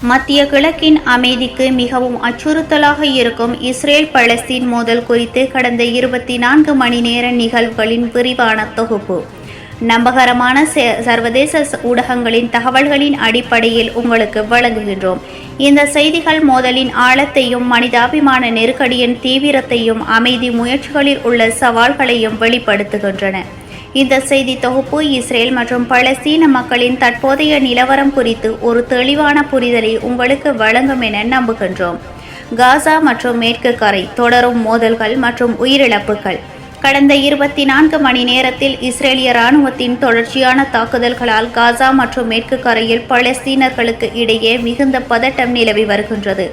மத்திய கிழக்கின் அமைதிக்கு மிகவும் அச்சுறுத்தலாக இருக்கும் இஸ்ரேல் பலஸ்தீன் மோதல் குறித்து கடந்த இருபத்தி நான்கு மணி நேர நிகழ்வுகளின் விரிவான தொகுப்பு. நம்பகரமான சே- சர்வதேச ஊடகங்களின் தகவல்களின் அடிப்படையில் உங்களுக்கு வழங்குகின்றோம். இந்த செய்திகள் மோதலின் ஆழத்தையும் மனிதாபிமான நெருக்கடியின் தீவிரத்தையும் அமைதி முயற்சிகளில் உள்ள சவால்களையும் வெளிப்படுத்துகின்றன. இந்த செய்தி தொகுப்பு இஸ்ரேல் மற்றும் பலஸ்தீன மக்களின் தற்போதைய நிலவரம் குறித்து ஒரு தெளிவான புரிதலை உங்களுக்கு வழங்கும் என நம்புகின்றோம். காசா மற்றும் மேற்கு கரை தொடரும் மோதல்கள் மற்றும் உயிரிழப்புகள். கடந்த இருபத்தி நான்கு மணி நேரத்தில் இஸ்ரேலிய ராணுவத்தின் தொடர்ச்சியான தாக்குதல்களால் காசா மற்றும் மேற்கு கரையில் பலஸ்தீனர்களுக்கு இடையே மிகுந்த பதட்டம் நிலவி வருகின்றது.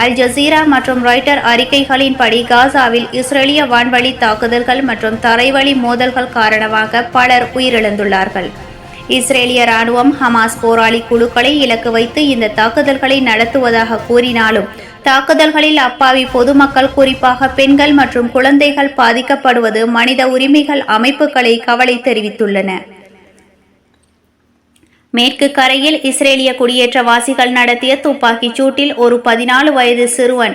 அல் ஜசீரா மற்றும் ராய்டர் அறிக்கைகளின்படி காசாவில் இஸ்ரேலிய வான்வழி தாக்குதல்கள் மற்றும் தரைவழி மோதல்கள் காரணமாக பலர் உயிரிழந்துள்ளார்கள். இஸ்ரேலிய ராணுவம் ஹமாஸ் போராளி குழுக்களை இலக்கு வைத்து இந்த தாக்குதல்களை நடத்துவதாக கூறினாலும் தாக்குதல்களில் அப்பாவி பொதுமக்கள் குறிப்பாக பெண்கள் மற்றும் குழந்தைகள் பாதிக்கப்படுவது மனித உரிமைகள் அமைப்புகளை கவலை தெரிவித்துள்ளன. மேற்கு கரையில் இஸ்ரேலிய குடியேற்றவாசிகள் நடத்திய துப்பாக்கிச் சூட்டில் ஒரு பதினாலு வயது சிறுவன்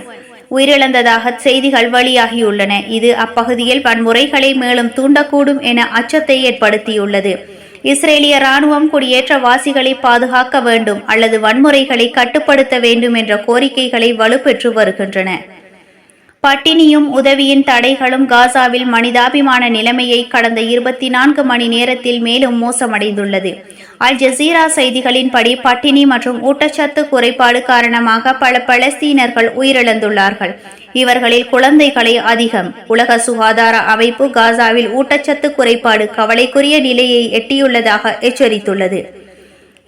உயிரிழந்ததாக செய்திகள் வெளியாகியுள்ளன. இது அப்பகுதியில் வன்முறைகளை மேலும் தூண்டக்கூடும் என அச்சத்தை ஏற்படுத்தியுள்ளது. இஸ்ரேலிய ராணுவம் குடியேற்றவாசிகளை பாதுகாக்க வேண்டும் அல்லது வன்முறைகளை கட்டுப்படுத்த வேண்டும் என்ற கோரிக்கைகளை வலுப்பெற்று வருகின்றன. பட்டினியும் உதவியின் தடைகளும் காசாவில் மனிதாபிமான நிலைமையை கடந்த இருபத்தி நான்கு மணி நேரத்தில் மேலும் மோசமடைந்துள்ளது. அல் ஜசீரா செய்திகளின்படி பட்டினி மற்றும் ஊட்டச்சத்து குறைபாடு காரணமாக பல பலஸ்தீனர்கள் உயிரிழந்துள்ளார்கள். இவர்களில் குழந்தைகளை அதிகம். உலக சுகாதார அமைப்பு காசாவில் ஊட்டச்சத்து குறைபாடு கவலைக்குரிய நிலையை எட்டியுள்ளதாக எச்சரித்துள்ளது.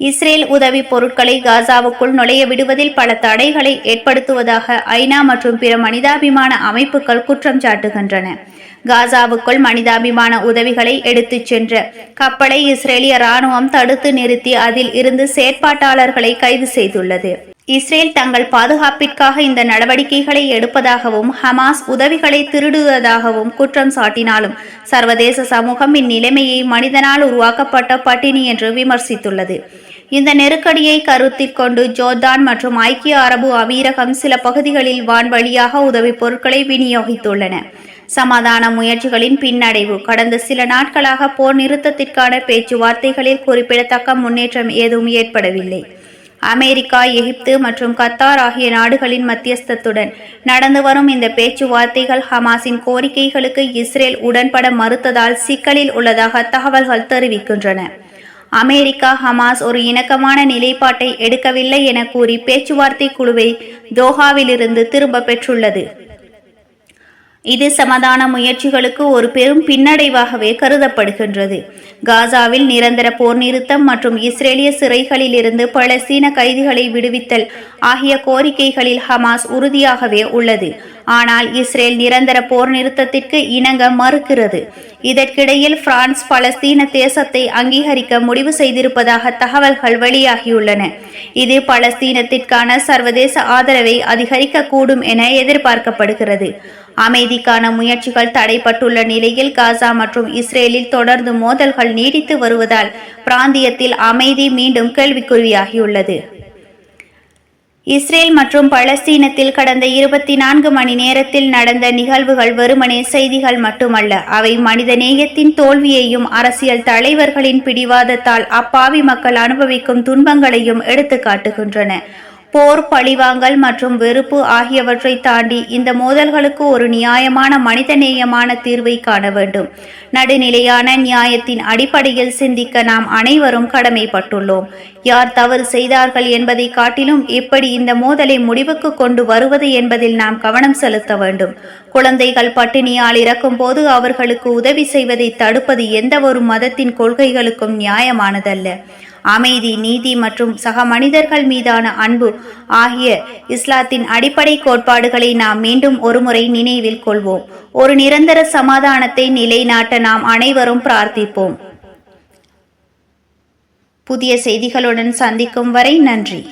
இஸ்ரேல் உதவி பொருட்களை காசாவுக்குள் நுழைய விடுவதில் பல தடைகளை ஏற்படுத்துவதாக ஐநா மற்றும் பிற மனிதாபிமான அமைப்புகள் குற்றம் சாட்டுகின்றன. காசாவுக்குள் மனிதாபிமான உதவிகளை எடுத்துச் சென்ற கப்பலை இஸ்ரேலிய ராணுவம் தடுத்து நிறுத்தி அதில் இருந்து செயற்பாட்டாளர்களை கைது செய்துள்ளது. இஸ்ரேல் தங்கள் பாதுகாப்பிற்காக இந்த நடவடிக்கைகளை எடுப்பதாகவும் ஹமாஸ் உதவிகளை திருடுவதாகவும் குற்றம் சாட்டினாலும் சர்வதேச சமூகம் இந்நிலைமையை மனிதனால் உருவாக்கப்பட்ட பட்டினி என்று விமர்சித்துள்ளது. இந்த நெருக்கடியை கருத்தில் கொண்டு ஜோர்தான் மற்றும் ஐக்கிய அரபு அமீரகம் சில பகுதிகளில் வான்வழியாக உதவி பொருட்களை விநியோகித்துள்ளன. சமாதான முயற்சிகளின் பின்னடைவு கடந்த சில நாட்களாக போர் நிறுத்தத்திற்கான பேச்சுவார்த்தைகளில் குறிப்பிடத்தக்க முன்னேற்றம் எதுவும் ஏற்படவில்லை. அமெரிக்கா எகிப்து மற்றும் கத்தார் ஆகிய நாடுகளின் மத்தியஸ்தத்துடன் நடந்து வரும் இந்த பேச்சுவார்த்தைகள் ஹமாஸின் கோரிக்கைகளுக்கு இஸ்ரேல் உடன்பட மறுத்ததால் சிக்கலில் உள்ளதாக தகவல்கள் தெரிவிக்கின்றன. அமெரிக்கா ஹமாஸ் ஒரு இணக்கமான நிலைப்பாட்டை எடுக்கவில்லை என கூறி பேச்சுவார்த்தை குழுவை தோஹாவிலிருந்து திரும்ப பெற்றுள்ளது. இது சமாதான முயற்சிகளுக்கு ஒரு பெரும் பின்னடைவாகவே கருதப்படுகின்றது. காசாவில் நிரந்தர போர் நிறுத்தம் மற்றும் இஸ்ரேலிய சிறைகளில் இருந்து பலஸ்தீன கைதிகளை விடுவித்தல் ஆகிய கோரிக்கைகளில் ஹமாஸ் உறுதியாகவே உள்ளது. ஆனால் இஸ்ரேல் நிரந்தர போர் நிறுத்தத்திற்கு இணங்க மறுக்கிறது. இதற்கிடையில் பிரான்ஸ் பலஸ்தீன தேசத்தை அங்கீகரிக்க முடிவு செய்திருப்பதாக தகவல்கள் வெளியாகியுள்ளன. இது பலஸ்தீனத்திற்கான சர்வதேச ஆதரவை அதிகரிக்கக்கூடும் என எதிர்பார்க்கப்படுகிறது. அமைதிக்கான முயற்சிகள் தடைப்பட்டுள்ள நிலையில் காசா மற்றும் இஸ்ரேலில் தொடர்ந்து மோதல்கள் நீடித்து வருவதால் பிராந்தியத்தில் அமைதி மீண்டும் கேள்விக்குறியாகியுள்ளது. இஸ்ரேல் மற்றும் பலஸ்தீனத்தில் கடந்த இருபத்தி நான்கு மணி நேரத்தில் நடந்த நிகழ்வுகள் வெறுமனே செய்திகள் மட்டுமல்ல அவை மனிதநேயத்தின் தோல்வியையும் அரசியல் தலைவர்களின் பிடிவாதத்தால் அப்பாவி மக்கள் அனுபவிக்கும் துன்பங்களையும் எடுத்துக்காட்டுகின்றன. போர் பழிவாங்கல் மற்றும் வெறுப்பு ஆகியவற்றை தாண்டி இந்த மோதல்களுக்கு ஒரு நியாயமான மனிதநேயமான தீர்வை காண வேண்டும். நடுநிலையான நியாயத்தின் அடிப்படையில் சிந்திக்க நாம் அனைவரும் கடமைப்பட்டுள்ளோம். யார் தவறு செய்தார்கள் என்பதை காட்டிலும் எப்படி இந்த மோதலை முடிவுக்கு கொண்டு வருவது என்பதில் நாம் கவனம் செலுத்த வேண்டும். குழந்தைகள் பட்டினியால் இறக்கும் போது அவர்களுக்கு உதவி செய்வதை தடுப்பது எந்த ஒரு மதத்தின் கொள்கைகளுக்கும் நியாயமானதல்ல. அமைதி நீதி மற்றும் சக மனிதர்கள் மீதான அன்பு ஆகிய இஸ்லாத்தின் அடிப்படை கோட்பாடுகளை நாம் மீண்டும் ஒருமுறை நினைவில் கொள்வோம். ஒரு நிரந்தர சமாதானத்தை நிலைநாட்ட நாம் அனைவரும் பிரார்த்திப்போம். புதிய செய்திகளுடன் சந்திக்கும் வரை நன்றி.